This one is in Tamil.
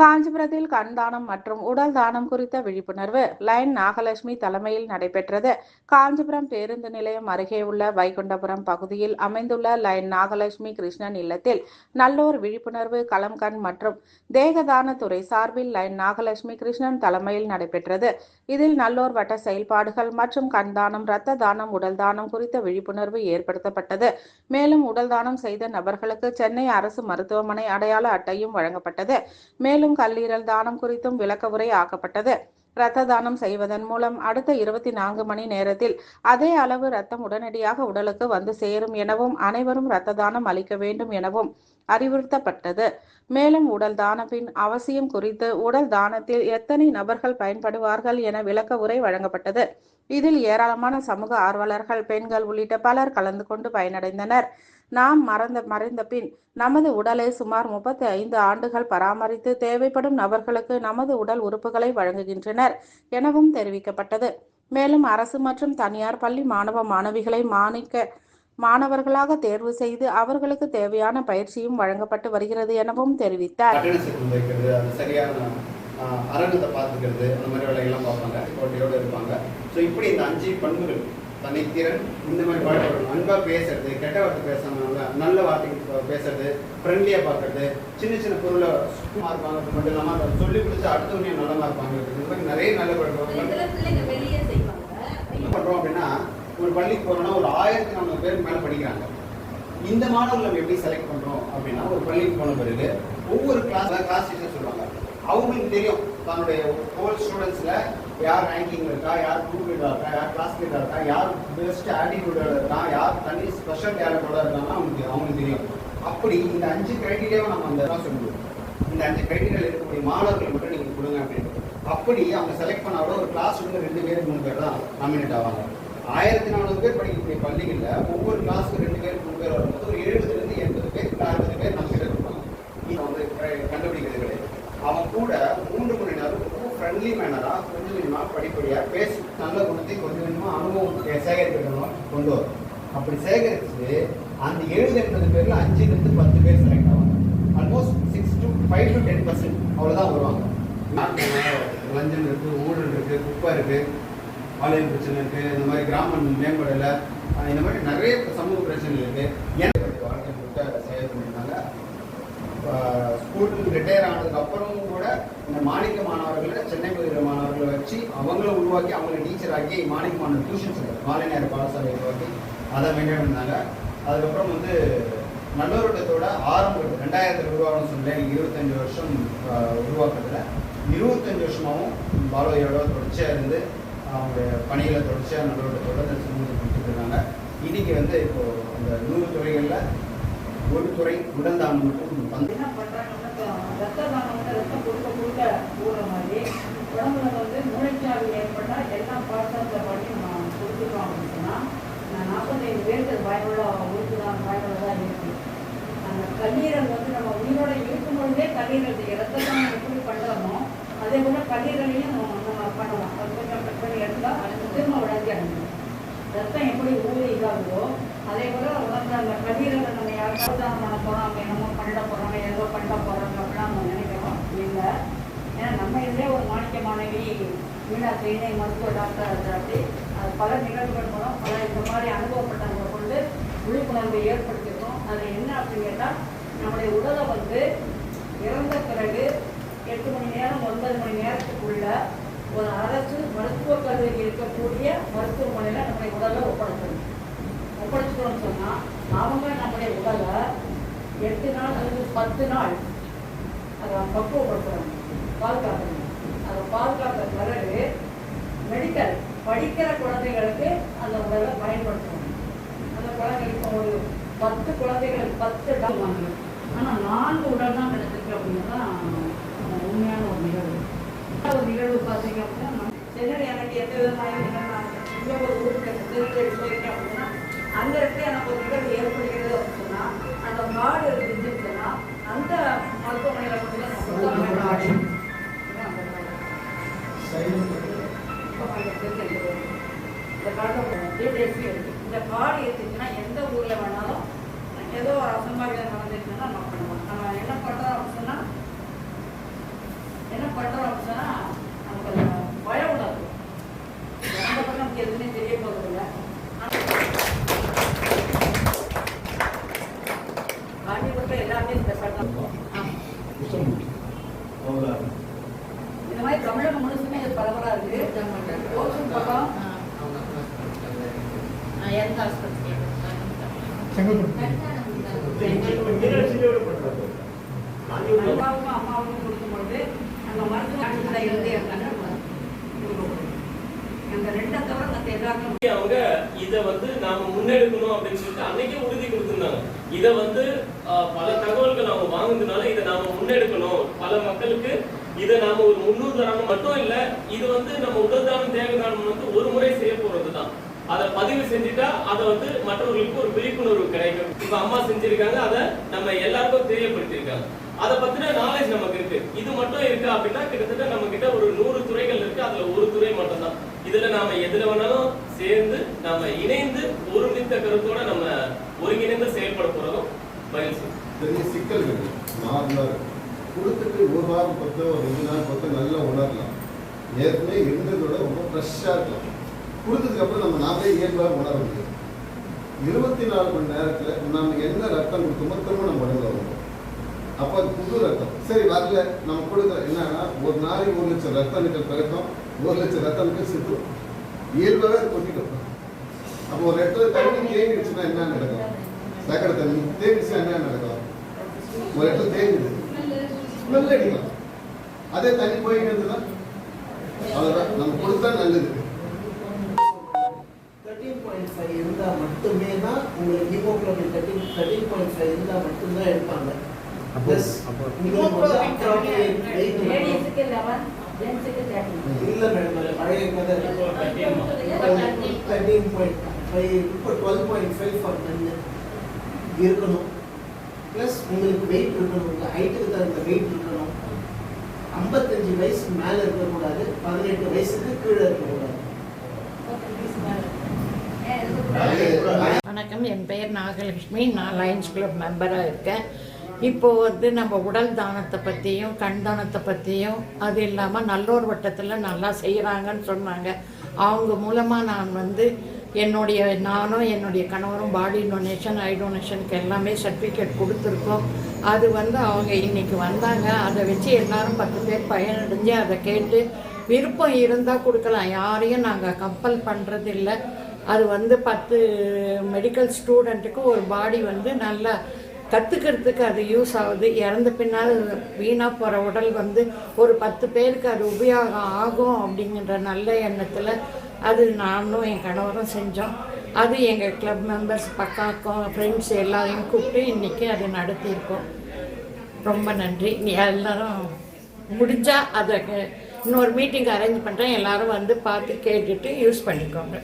colocar காஞ்சிபுரத்தில் கண் தானம் மற்றும் உடல் தானம் குறித்த விழிப்புணர்வு லைன் நாகலட்சுமி தலைமையில் நடைபெற்றது. காஞ்சிபுரம் பேருந்து நிலையம் அருகே உள்ள வைகுண்டபுரம் பகுதியில் அமைந்துள்ள லைன் நாகலட்சுமி கிருஷ்ணன் இல்லத்தில் நல்லோர் விழிப்புணர்வு களம் கண் மற்றும் தேகதான துறை சார்பில் லைன் நாகலட்சுமி கிருஷ்ணன் தலைமையில் நடைபெற்றது. இதில் நல்லோர் வட்ட செயல்பாடுகள் மற்றும் கண் தானம் இரத்த தானம் உடல் தானம் குறித்த விழிப்புணர்வு ஏற்படுத்தப்பட்டது. மேலும் உடல் தானம் செய்த நபர்களுக்கு சென்னை அரசு மருத்துவமனை அடையாள அட்டையும் வழங்கப்பட்டது. மேலும் கல்லீரல் தானம் குறித்தும் விளக்க உரை ஆக்கப்பட்டது. இரத்த தானம் செய்வதன் மூலம் அடுத்த இருபத்தி நான்கு மணி நேரத்தில் அதே அளவு ரத்தம் உடனடியாக உடலுக்கு வந்து சேரும் எனவும் அனைவரும் இரத்த தானம் அளிக்க வேண்டும் எனவும் அறிவுறுத்தப்பட்டது. மேலும் உடல் தானத்தின் அவசியம் குறித்து உடல் தானத்தில் எத்தனை நபர்கள் பயன்படுவார்கள் என விளக்க உரை வழங்கப்பட்டது. இதில் ஏராளமான சமூக ஆர்வலர்கள் பெண்கள் உள்ளிட்ட பலர் கலந்து கொண்டு பயனடைந்தனர். நாம் மறந்த மறைந்த பின் நமது உடலை சுமார் முப்பத்தி ஐந்து ஆண்டுகள் பராமரித்து தேவைப்படும் நபர்களுக்கு நமது உடல் உறுப்புகளை வழங்குகின்றனர் எனவும் தெரிவிக்கப்பட்டது. மேலும் அரசு மற்றும் தனியார் பள்ளி மாணவ மாணவிகளை மாணிக்க மாணவர்களாக தேர்வு செய்து அவர்களுக்கு தேவையான பயிற்சியும் வழங்கப்பட்டு வருகிறது எனவும் தெரிவித்தார். அரங்கத்தை பார்த்துக்கிறது அந்த மாதிரி வேலைகள்லாம் பார்ப்பாங்க கோட்டையோடு இருப்பாங்க. ஸோ இப்படி இந்த அஞ்சு பண்புகள் தனித்திறன் இந்த மாதிரி வாழ்க்கை அன்பாக பேசுறது கெட்ட வார்த்தை பேசாம நல்ல வார்த்தைக்கு பேசுறது ஃப்ரெண்ட்லியாக பார்க்கறது சின்ன சின்ன பொருளை சுத்தமாக இருப்பாங்க மட்டும் இல்லாமல் அதை சொல்லி கொடுத்து அடுத்தவங்க நல்லமா இருப்பாங்க இந்த மாதிரி நிறைய நல்ல பழக்கம். என்ன பண்றோம் அப்படின்னா ஒரு பள்ளிக்கு போறோம்னா ஒரு ஆயிரத்தி நானூறு பேருக்கு மேல படிக்கிறாங்க. இந்த மாணவர்களை நம்ம எப்படி செலக்ட் பண்றோம் அப்படின்னா ஒரு பள்ளிக்கு போன பிறகு ஒவ்வொரு கிளாஸ் கிளாஸ் டீச்சர் சொல்லுவாங்க. அவங்களுக்கு தெரியும். தன்னுடைய ஹோல் ஸ்டூடெண்ட்ஸில் யார் ரேங்கிங் இருக்கா யார் குரூப் லீடரா இருக்கா யார் கிளாஸ் லீடரா இருக்கா யார் பெஸ்ட் ஆட்டிடியூடோட இருக்கா யார் தனி ஸ்பெஷல் டேலண்டோட இருக்காங்கன்னா அவங்களுக்கு அவங்களுக்கு தெரியும். அப்படி இந்த அஞ்சு கிரைட்டீரியாவை நம்ம அந்த தான் சொல்லுவோம். இந்த அஞ்சு கிரைட்டீரியாவில் இருக்கக்கூடிய மாணவர்கள் மட்டும் நீங்கள் கொடுங்க அப்படின்னு. அப்படி அவங்க செலக்ட் பண்ணாலும் ஒரு கிளாஸ் வந்து ரெண்டு பேர் மூணு பேர் தான் நாமினேட் ஆவாங்க. ஆயிரத்தி நானூறு பேர் படிக்கக்கூடிய பள்ளிகளில் ஒவ்வொரு கிளாஸுக்கு ரெண்டு பேர் மூணு பேர் வரும்போது ஒரு எழுபதுல இருந்து எண்பது பேர் இல்லை அறுபது பேர் நம்ம கிட்ட இருப்பாங்க இதை வந்து க- கண்டுபிடிக்கிறது கிடையாது அவன் கூட மூன்று மணி நேரம் ஃப்ரெண்ட்லி மேனரா கொஞ்சம் கொஞ்சமா படிப்படியா பேசி நல்ல குணத்தை கொஞ்சம் கொஞ்சமா அனுபவம் சேகரிக்கணும் கொண்டு வரும் அப்படி சேகரித்து அந்த ஏழு எண்பது பேர்ல அஞ்சுல இருந்து பத்து பேர் செலக்ட் ஆவாங்க. Almost six to five to ten percent அவ்வளவுதான் வருவாங்க. லஞ்சம் இருக்கு ஊழல் இருக்கு குப்பை இருக்கு பாலியல் பிரச்சனை இருக்கு இந்த மாதிரி கிராம மேம்படலை. இந்த மாதிரி நிறைய சமூக பிரச்சனை இருக்கு. ஏன்? வாழ்க்கை முட்டை செயல் பண்ணியிருந்தாங்க ஸ்கூல் ரிட்டையர் ஆனதுக்கு அப்புறமும் கூட இந்த மாணிக்க மாணவர்களை சென்னை பகுதியில் மாணவர்களை வச்சு அவங்கள உருவாக்கி அவங்கள டீச்சர் ஆக்கி மாணிக்க மாணவர் டியூஷன் சென்டர் மாலை நேர பாடசாலை உருவாக்கி அதை மெயின்டைன் பண்ணாங்க. அதுக்கப்புறம் வந்து நல்லோரட்டத்தோட ஆரம்ப ரெண்டாயிரத்தில் உருவாகணும்னு சொன்னேன் இருபத்தஞ்சு வருஷம் உருவாக்குறதுல. இருபத்தஞ்சு வருஷமாகவும் பாலோயோட தொடர்ச்சியாக இருந்து அவங்களுடைய பணிகளை தொடர்ச்சியாக நல்லோரட்டத்தோட இந்த சமூகத்தை கொடுத்துட்டு இருக்காங்க. இன்னைக்கு வந்து இப்போ அந்த நூறு துறைகளில் ஒரு துறை உடல் தானம் மட்டும் வந்து என்ன பண்றாங்கன்னா ரத்த தானம் வந்து ரத்தம் கொடுக்க கொடுக்க கூடுற மாதிரி உடம்புல வந்து மூளைச்சாவு ஏற்பட்டா எல்லா பாடத்தில் பண்ணி நம்ம கொடுத்துருக்கோம் அப்படின்னு சொன்னா நான் நாற்பத்தைந்து பேருக்கு பயனுள்ள உறுப்பு தான் பயனுள்ளதாக இருக்கு. அந்த கல்லீரல் வந்து நம்ம உயிரோட இருக்கும் பொழுதே கல்லீரல் செய்ய ரத்த தானம் எப்படி பண்ணுறோமோ அதே போல கல்லீரலையும் நம்ம பண்ணலாம். அது கொஞ்சம் கட் பண்ணி எடுத்தால் அது திரும்ப உடஞ்சி அடைஞ்சிடும் ரத்தம் எப்படி ஊறி இதாகுதோ அதே போல உடம்புல அந்த கல்லீரலை நம்ம யாருக்காவது தான் பண்ண போறோம் அப்படி என்னமோ பண்ணிட போறோம் ஏதோ பண்ணிட போறோம் அப்படிலாம் நம்ம நினைக்கிறோம். இல்லை. ஏன்னா நம்ம இதுலேயே ஒரு மாணிக்க மாணவி மீனாட்சி இணை மருத்துவ டாக்டர் இருக்கிறாப்படி அது பல நிகழ்வுகள் மூலம் பல இந்த மாதிரி அனுபவப்பட்டவங்களை கொண்டு விழிப்புணர்வை ஏற்படுத்தியிருக்கோம். அது என்ன அப்படின்னு கேட்டால் நம்முடைய உடலை வந்து இறந்த பிறகு எட்டு மணி நேரம் ஒன்பது மணி நேரத்துக்குள்ள ஒரு அரசு மருத்துவக் கல்லூரி இருக்கக்கூடிய மருத்துவமனையில் நம்முடைய உடலை ஒப்படைக்கணும். ஒப்படைச்சுக்கணும்னு சொன்னால் அவங்க நம்முடைய உடலை எட்டு நாள் அல்லது பத்து நாள் அதை பக்குவப்படுத்துறாங்க பாதுகாக்கணும். அதை பாதுகாத்த பிறகு மெடிக்கல் படிக்கிற குழந்தைகளுக்கு அந்த உடலை பயன்படுத்துவாங்க அந்த குழந்தை இப்போ ஒரு பத்து குழந்தைகளுக்கு பத்து டால் வாங்கணும். ஆனால் நான்கு உடல் தான் கிடைச்சிருக்கு அப்படின்னு தான் உண்மையான ஒரு நிகழ்வு. ஒரு நிகழ்வு பார்த்தீங்க அப்படின்னா நம்ம எனக்கு எந்த விதமான நிகழ்வு இங்கே ஒரு ஊருக்கு அந்த இடத்துல எனக்கு ஒரு நிகழ்வு ஏற்படுகிறது அப்படின்னு சொன்னால் அந்த மாடு இருந்துச்சுன்னு அந்த மருத்துவமனையில் கொண்டு. இந்த இருக்கு. இந்த கார்டு இருந்துச்சுன்னா எந்த ஊரில் வேணாலும் ஏதோ ஒரு அசம்பாவிதம் நடந்துச்சுன்னா நம்ம பண்ணுவோம் நம்ம என்ன பண்ணுறோம் அப்படின்னு சொன்னால் என்ன பண்ணுறோம் அப்படின்னா நமக்கு அந்த பயம் விடாது எந்த பக்கம் நமக்கு எதுவுமே தெரிய போகிறதில்ல காஞ்சிபுரத்தில் எல்லாமே ஸ்பெஷல் தான் இந்த மாதிரி தமிழகம் முழுசுமே இது பரவலாக இருக்குது ஓசூர் பக்கம் எந்த ஆஸ்பத்திரி அப்பாவுக்கும் அம்மாவுக்கும் கொடுக்கும்பொழுது அந்த மருத்துவ இருந்து என் கண்ணு கொடுக்கும் அந்த ரெண்டை தவிர மற்ற எல்லாருக்கும் அவங்க இத வந்து நாம முன்னெடுக்கணும் அப்படின்னு சொல்லிட்டு அன்னைக்கே உறுதி கொடுத்திருந்தாங்க இத வந்து ஆஹ், பல தகவல்கள் நாம வாங்குனதுனால இதை நாம முன்னெடுக்கணும் பல மக்களுக்கு இதை நாம ஒரு முன்னூறு தரம் மட்டும் இல்ல இது வந்து நம்ம உடல் தானம் தேக தானம் வந்து ஒரு முறை செய்ய போறதுதான். அதை பதிவு செஞ்சுட்டா அதை வந்து மற்றவர்களுக்கு ஒரு விழிப்புணர்வு கிடைக்கும். இப்ப அம்மா செஞ்சிருக்காங்க அதை நம்ம எல்லாருக்கும் தெரியப்படுத்தியிருக்காங்க. அதை பத்தின நாலேஜ் நமக்கு இருக்கு. இது மட்டும் இருக்கு அப்படின்னா கிட்டத்தட்ட நம்ம கிட்ட ஒரு நூறு துறைகள் இருக்கு. அதுல ஒரு துறை மட்டும்தான். இதுல நாம எதுல வேணாலும் சேர்ந்து நாம இணைந்து ஒருமித்த கருத்தோட நம்ம ஒருங்கிணைந்து செயல்பட போறதும் பயிற்சி பெரிய சிக்கல்கள் நார்மலாக கொடுத்துட்டு ஒரு வாரம் பத்து ரெண்டு நாள் பத்து நல்லா உணரலாம். ஏற்கனவே இருந்ததோட ரொம்ப ஃப்ரெஷ்ஷாக இருக்கலாம். கொடுத்ததுக்கப்புறம் நம்ம நாமளே இயல்பாக உணர முடியும் இருபத்தி நாலு மணி நேரத்தில் நம்ம என்ன ரத்தம் கொடுத்தோமோ திரும்ப நம்ம உடம்புல வரும் அப்போ அது புது ரத்தம். சரி வரல. நம்ம கொடுக்குற என்னன்னா ஒரு நாளைக்கு ஒரு லட்சம் ரத்தம் அணுக்கள் பிறக்கும் ஒரு லட்சம் ரத்தம் அணுக்கள் சித்தும் இயல்பாகவே கொட்டிட்டோம் அப்போ ஒரு இடத்துல தண்ணி தேங்கிடுச்சுன்னா என்ன நடக்கும்? சக்கரை தண்ணி தேங்கிடுச்சுன்னா என்ன நடக்கும்? ஒரு இடத்துல தேங்குது ஸ்மெல் அடிக்கலாம் அதே தண்ணி போயிட்டு இருந்ததுன்னா அவ்வளோதான் நம்ம கொடுத்தா நல்லது. பாயிண்ட் ஃபைவ் இருந்தால் மட்டுமே தான் உங்களுக்கு haemoglobin thirteen thirteen point five இருந்தால் மட்டும்தான் எடுப்பாங்க ப்ளஸ் உங்களுக்கு வந்து தேர்ட்டி இல்லை மேடம் அது பழைய கதை தேர்ட்டீன் பாயிண்ட் ஃபைவ் இப்போ டுவெல் பாயிண்ட் ஃபைவ் ஃபார் இருக்கணும். ப்ளஸ் உங்களுக்கு வெயிட் இருக்கணும். உங்கள் ஹைட்டுக்கு தகுந்த வெயிட் இருக்கணும். ஐம்பத்தஞ்சு வயசுக்கு மேலே இருக்கக்கூடாது. பதினெட்டு வயசுக்கு கீழே இருக்கக்கூடாது. வணக்கம். என் பெயர் நாகலட்சுமி. நான் லயன்ஸ் கிளப் மெம்பராக இருக்கேன். இப்போ வந்து நம்ம உடல் தானத்தை பற்றியும் கண் தானத்தை பற்றியும் அது இல்லாமல் நல்லோர் வட்டத்தில் நல்லா செய்கிறாங்கன்னு சொன்னாங்க. அவங்க மூலமாக நான் வந்து என்னுடைய நானும் என்னுடைய கணவரும் பாடி டொனேஷன் ஐ டொனேஷனுக்கு எல்லாமே சர்டிஃபிகேட் கொடுத்துருக்கோம். அது வந்து அவங்க இன்றைக்கி வந்தாங்க. அதை வச்சு எல்லாரும் பத்து பேர் பயனடைஞ்சு அதை கேட்டு விருப்பம் இருந்தால் கொடுக்கலாம். யாரையும் நாங்கள் கம்பல் பண்ணுறது இல்லை அது வந்து பத்து மெடிக்கல் ஸ்டூடெண்ட்டுக்கு ஒரு பாடி வந்து நல்லா கற்றுக்கிறதுக்கு அது யூஸ் ஆகுது. இறந்த பின்னால் வீணாக போகிற உடல் வந்து ஒரு பத்து பேருக்கு அது உபயோகம் ஆகும் அப்படிங்கிற நல்ல எண்ணத்தில் அது நானும் என் கணவரும் செஞ்சோம். அது எங்கள் கிளப் மெம்பர்ஸ் பக்காக்கம் ஃப்ரெண்ட்ஸ் எல்லாரையும் கூப்பிட்டு இன்றைக்கி அது நடத்தியிருக்கோம். ரொம்ப நன்றி. நீ எல்லோரும் முடிஞ்சால் அதை இன்னொரு மீட்டிங் அரேஞ்ச் பண்ணுறேன் எல்லோரும் வந்து பார்த்து கேட்டுட்டு யூஸ் பண்ணிக்கோங்க.